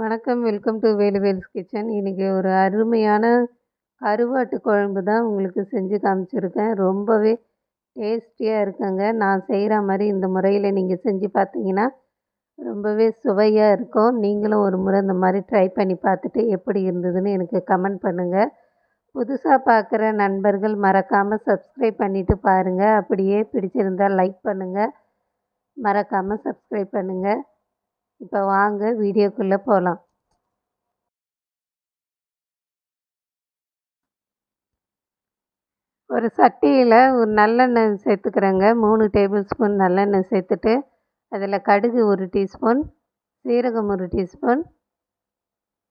வணக்கம் welcome to வேலுவேல்ஸ் kitchen. இன்றைக்கி ஒரு அருமையான கருவாட்டு குழம்பு தான் உங்களுக்கு செஞ்சு காமிச்சிருக்கேன். ரொம்பவே டேஸ்டியாக இருக்குங்க. நான் செய்கிற மாதிரி இந்த முறையில் நீங்கள் செஞ்சு பார்த்தீங்கன்னா ரொம்பவே சுவையாக இருக்கும். நீங்களும் ஒரு முறை இந்த மாதிரி ட்ரை பண்ணி பார்த்துட்டு எப்படி இருந்ததுன்னு எனக்கு கமெண்ட் பண்ணுங்கள் புதுசாக பார்க்குற நண்பர்கள் மறக்காமல் சப்ஸ்கிரைப் பண்ணிவிட்டு பாருங்கள் அப்படியே பிடிச்சிருந்தால் லைக் பண்ணுங்கள் மறக்காமல் சப்ஸ்கிரைப் பண்ணுங்கள் இப்போ வாங்க வீடியோக்குள்ளே போகலாம். ஒரு சட்டியில் ஒரு நல்லெண்ணெய் சேர்த்துக்கிறேங்க. மூணு டேபிள் ஸ்பூன் நல்லெண்ணெய் சேர்த்துட்டு அதில் கடுகு ஒரு டீஸ்பூன் சீரகம் ஒரு டீஸ்பூன்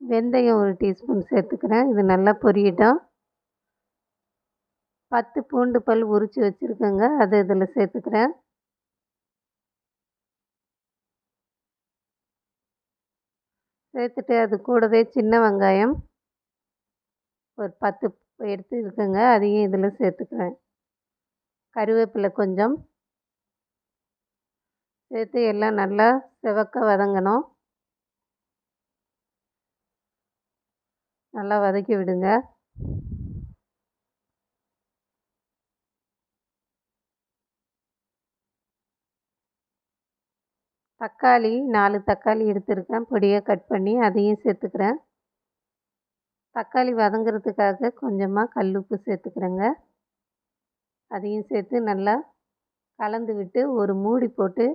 வெந்தயம் ஒரு டீஸ்பூன் சேர்த்துக்கிறேன். இது நல்லா பொரியட்டும். பத்து பூண்டு பல் உரித்து வச்சுருக்கேங்க. அதை இதில் சேர்த்துக்கிறேன். சேர்த்துட்டு அது கூடவே சின்ன வெங்காயம் ஒரு பத்து எடுத்து இருக்குங்க. அதையும் இதில் சேர்த்துக்கிறேன். கருவேப்பிலை கொஞ்சம். சேர்த்து எல்லாம் நல்லா செவக்க வதங்கணும். நல்லா வதக்கி விடுங்க. தக்காளி நாலு தக்காளி எடுத்துருக்கேன். பொடியாக கட் பண்ணி அதையும் சேர்த்துக்கிறேன். தக்காளி வதங்கிறதுக்காக கொஞ்சமாக கல் உப்பு சேர்த்துக்கிறேங்க. அதையும் சேர்த்து நல்லா கலந்து விட்டு ஒரு மூடி போட்டு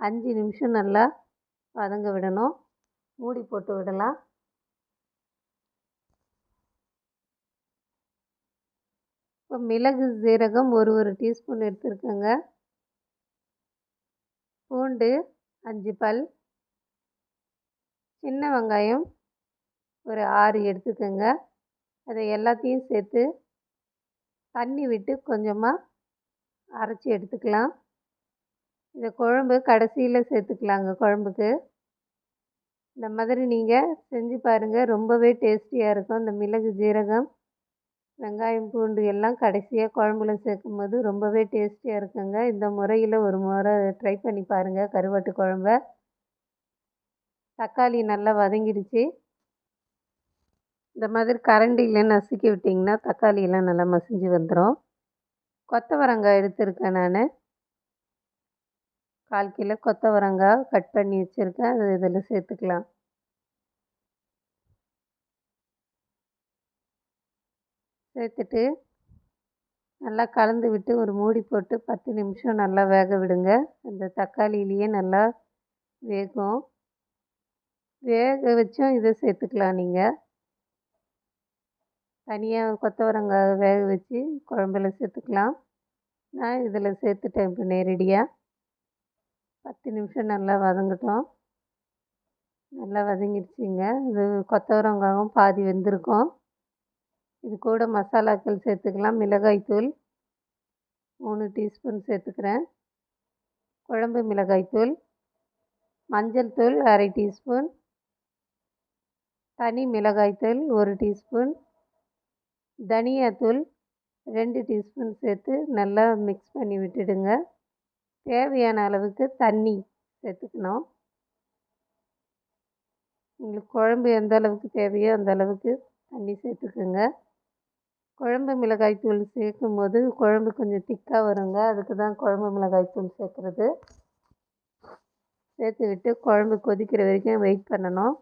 அஞ்சு நிமிஷம் நல்லா வதங்க விடணும். மூடி போட்டு விடலாம். இப்போ மிளகு சீரகம் ஒரு ஒரு டீஸ்பூன் எடுத்துருக்கேங்க. பூண்டு அஞ்சு பல் சின்ன வெங்காயம் ஒரு ஆறு எடுத்துக்கோங்க. அதை எல்லாத்தையும் சேர்த்து தண்ணி விட்டு கொஞ்சமாக அரைச்சி எடுத்துக்கலாம். இந்த குழம்பு கடைசியில் சேர்த்துக்கலாங்க குழம்புக்கு. இந்த மாதிரி நீங்கள் செஞ்சு பாருங்கள் ரொம்பவே டேஸ்டியாக இருக்கும். இந்த மிளகு ஜீரகம் வெங்காயம் பூண்டு எல்லாம் கடைசியாக குழம்புல சேர்க்கும் போது ரொம்பவே டேஸ்டியாக இருக்குங்க. இந்த முறையில் ஒரு முறை ட்ரை பண்ணி பாருங்கள் கருவாட்டு குழம்ப. தக்காளி நல்லா வதங்கிடுச்சு. இந்த மாதிரி கரண்டியில் நசுக்கி விட்டிங்கன்னா தக்காளியெல்லாம் நல்லா மசிஞ்சு வந்துடும் கொத்தவரங்காய் எடுத்திருக்கேன் நான். கால் கிலோ கொத்தவரங்காய் கட் பண்ணி வச்சுருக்கேன். அது இதில் சேர்த்துக்கலாம். சேர்த்துட்டு நல்லா கலந்து விட்டு ஒரு மூடி போட்டு பத்து நிமிஷம் நல்லா வேக விடுங்க. அந்த தக்காளியிலேயே நல்லா வேகும். வேக வச்சும் இதை சேர்த்துக்கலாம் நீங்கள் தனியாக கொத்தவரங்காய் வேக வச்சு குழம்புல சேர்த்துக்கலாம். நான் இதில் சேர்த்துட்டேன் இப்போ நேரடியாக பத்து நிமிஷம் நல்லா வதங்கட்டும். நல்லா வதங்கிடுச்சிங்க. இது கொத்தவரங்காயும் பாதி வெந்திருக்கும். இது கூட மசாலாக்கள் சேர்த்துக்கலாம். மிளகாய்த்தூள் மூணு டீஸ்பூன் சேர்த்துக்கிறேன். குழம்பு மிளகாய்த்தூள் மஞ்சள் தூள் அரை டீஸ்பூன். தனி மிளகாய்த்தூள் ஒரு டீஸ்பூன். தனியாத்தூள் ரெண்டு டீஸ்பூன் சேர்த்து நல்லா மிக்ஸ் பண்ணி விட்டுடுங்க. தேவையான அளவுக்கு தண்ணி சேர்த்துக்கணும். உங்களுக்கு குழம்பு எந்த அளவுக்கு தேவையோ அந்த அளவுக்கு தண்ணி சேர்த்துக்குங்க. குழம்பு மிளகாய் தூள் சேர்க்கும் போது குழம்பு கொஞ்சம் திக்காக வருங்க. அதுக்கு தான் குழம்பு மிளகாய் தூள் சேர்க்குறது. சேர்த்து விட்டு குழம்பு கொதிக்கிற வரைக்கும் வெயிட் பண்ணணும்.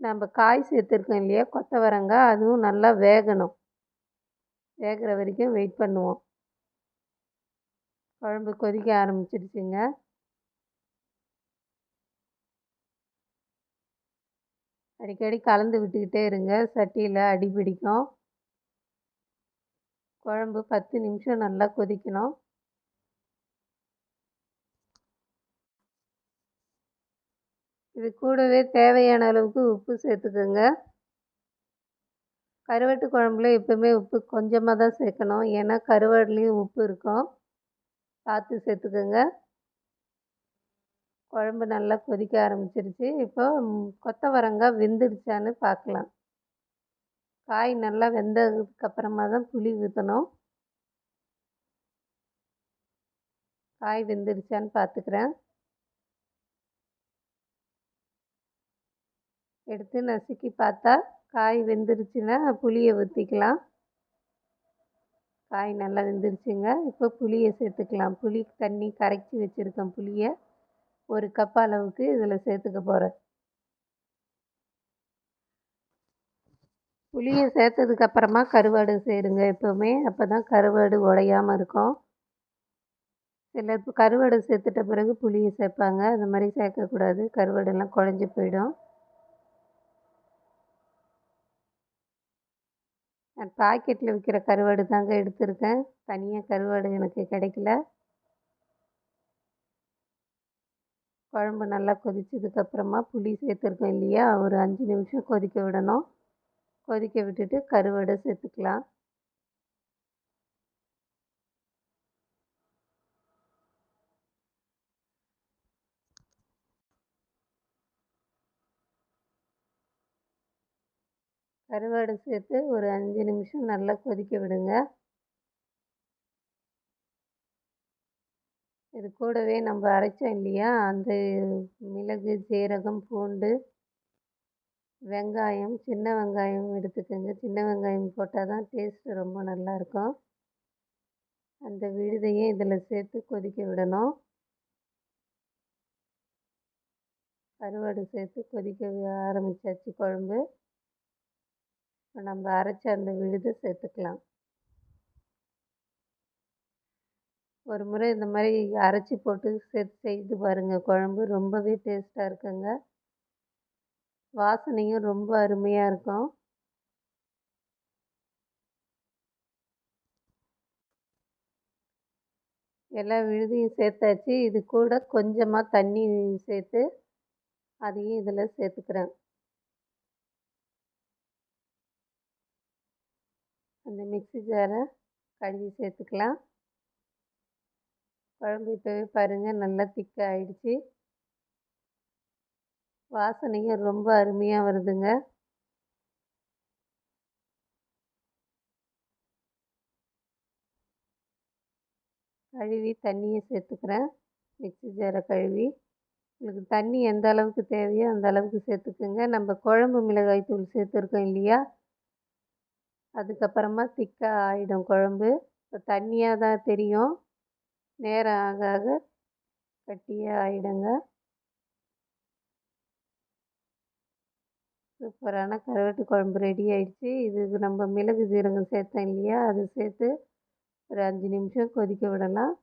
நம்ம காய் சேர்த்துருக்கோம் இல்லையா கொத்தவரங்காய் அதுவும் நல்லா வேகணும். வேகிற வரைக்கும் வெயிட் பண்ணுவோம். குழம்பு கொதிக்க ஆரம்பிச்சிடுச்சுங்க. அடிக்கடி கலந்து விட்டுக்கிட்டே இருங்க. சட்டியில் அடி பிடிக்கும். குழம்பு பத்து நிமிஷம் நல்லா கொதிக்கணும். இது கூடவே தேவையான அளவுக்கு உப்பு சேர்த்துக்கோங்க. கருவாட்டு குழம்புல எப்போவுமே உப்பு கொஞ்சமாக தான் சேர்க்கணும். ஏன்னா கருவாடுலேயும் உப்பு இருக்கும். பார்த்து சேர்த்துக்கோங்க. குழம்பு நல்லா கொதிக்க ஆரம்பிச்சிருச்சு. இப்போ கொத்தவரங்காய் வெந்துடுச்சான்னு பார்க்கலாம். காய் நல்லா வெந்ததுக்கப்புறமா தான் புளி ஊற்றணும் காய் வெந்துடுச்சான்னு பார்த்துக்கிறேன் எடுத்து நசுக்கி பார்த்தா காய் வெந்துருச்சுன்னா புளியை ஊற்றிக்கலாம் காய் நல்லா வெந்துருச்சுங்க. இப்போ புளியை சேர்த்துக்கலாம். புளி தண்ணி கரைச்சி வச்சுருக்கேன் புளியை. ஒரு கப் அளவுக்கு இதில் சேர்த்துக்க போகிறேன் புளியை சேர்த்ததுக்கு அப்புறமா கருவாடு சேருங்க எப்போவுமே. அப்போ தான் கருவாடு உடையாமல் இருக்கும். சிலர் கருவாடு சேர்த்துட்ட பிறகு புளியை சேர்ப்பாங்க. அந்த மாதிரி சேர்க்கக்கூடாது. கருவாடெல்லாம் குழஞ்சி போயிடும். நான் பாக்கெட்டில் விற்கிற கருவாடு தாங்க எடுத்திருக்கேன். தனியாக கருவாடு எனக்கு கிடைக்கல. குழம்பு நல்லா கொதிச்சதுக்கப்புறமா புளி சேர்த்துருக்கோம் இல்லையா? ஒரு அஞ்சு நிமிஷம் கொதிக்க விடணும். கொதிக்க விட்டுட்டு கருவாடை சேர்த்துக்கலாம். கருவாடு சேர்த்து ஒரு அஞ்சு நிமிஷம் நல்லா கொதிக்க விடுங்க. இது கூடவே நம்ம அரைச்சோம் இல்லையா? அந்த மிளகு சீரகம் பூண்டு வெங்காயம் சின்ன வெங்காயம் எடுத்துக்கோங்க. சின்ன வெங்காயம் போட்டால் தான் டேஸ்ட்டு ரொம்ப நல்லாயிருக்கும் அந்த விழுதையும் இதில் சேர்த்து கொதிக்க விடணும். கருவாடு சேர்த்து கொதிக்க ஆரம்பித்தாச்சு குழம்பு. இப்போ நம்ம அரைச்ச அந்த விழுதை சேர்த்துக்கலாம். ஒரு முறை இந்த மாதிரி அரைச்சி போட்டு சேர்த்து செய்து பாருங்கள் குழம்பு ரொம்பவே டேஸ்ட்டாக இருக்குங்க. வாசனையும் ரொம்ப அருமையாக இருக்கும். எல்லா விழுதியும் சேர்த்தாச்சு. இது கூட கொஞ்சமாக தண்ணி சேர்த்து அதையும் இதில் சேர்த்துக்கிறேன். அந்த மிக்ஸி ஜாரை கழுவி சேர்த்துக்கலாம். குழம்பு இப்போவே பாருங்கள் நல்லா திக்காக ஆயிடுச்சு வாசனையும் ரொம்ப அருமையாக வருதுங்க. கழுவி தண்ணியை சேர்த்துக்கிறேன். மிக்ஸி ஜாரை கழுவி. உங்களுக்கு தண்ணி எந்த அளவுக்கு தேவையோ அந்த அளவுக்கு சேர்த்துக்குங்க. நம்ம குழம்பு மிளகாய் தூள் சேர்த்துருக்கோம் இல்லையா? அதுக்கப்புறமா திக்காக ஆகிடும் குழம்பு. இப்போ தண்ணியாக தான் தெரியும். நேரம் ஆக ஆக கட்டியாக ஆகிடுங்க சூப்பரான கருவாட்டு குழம்பு ரெடி ஆயிடுச்சு. இதுக்கு நம்ம மிளகு ஜீரகம் சேர்த்தோம் இல்லையா? அது சேர்த்து ஒரு அஞ்சு நிமிஷம் கொதிக்க விடலாம்.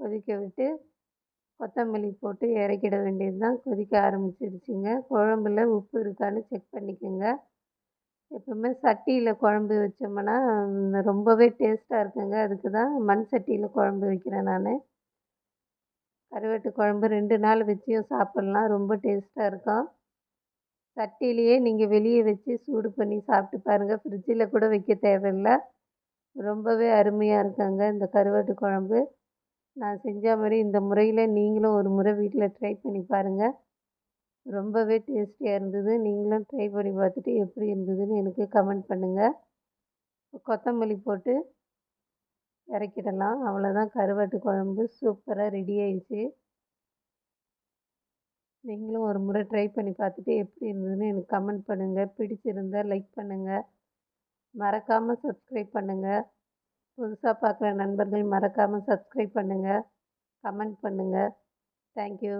கொதிக்க விட்டு கொத்தமல்லி போட்டு இறக்கிட வேண்டியது தான் கொதிக்க ஆரம்பிச்சிருச்சுங்க. குழம்புல உப்பு இருக்கான்னு செக் பண்ணிக்கோங்க. எப்போவுமே சட்டியில் குழம்பு வச்சோம்னா ரொம்பவே டேஸ்ட்டாக இருக்குங்க. அதுக்கு தான் மண் சட்டியில் குழம்பு வைக்கிறேன் நான். கருவாட்டு குழம்பு ரெண்டு நாள் வச்சியும் சாப்பிட்லாம். ரொம்ப டேஸ்ட்டாக இருக்கும். சட்டியிலையே நீங்கள் வெளியே வச்சு சூடு பண்ணி சாப்பிட்டு பாருங்கள் ஃப்ரிட்ஜில் கூட வைக்க தேவையில்லை. ரொம்பவே அருமையாக இருக்குங்க இந்த கருவாட்டு குழம்பு. நான் செஞ்ச மாதிரி இந்த முறையில் நீங்களும் ஒரு முறை வீட்டில் ட்ரை பண்ணி பாருங்கள் ரொம்பவே டேஸ்டியாக இருந்தது. நீங்களும் ட்ரை பண்ணி பார்த்துட்டு எப்படி இருந்ததுன்னு எனக்கு கமெண்ட் பண்ணுங்கள் கொத்தமல்லி போட்டு இறக்கிடலாம். அவ்வளோதான் கருவாட்டு குழம்பு சூப்பராக ரெடி ஆயிடுச்சு. நீங்களும் ஒரு முறை ட்ரை பண்ணி பார்த்துட்டு எப்படி இருந்ததுன்னு எனக்கு கமெண்ட் பண்ணுங்கள் பிடிச்சிருந்தா லைக் பண்ணுங்கள் மறக்காமல் சப்ஸ்கிரைப் பண்ணுங்கள் புதுசாக பார்க்குற நண்பர்கள் மறக்காமல் சப்ஸ்கிரைப் பண்ணுங்கள் கமெண்ட் பண்ணுங்கள் தேங்க்யூ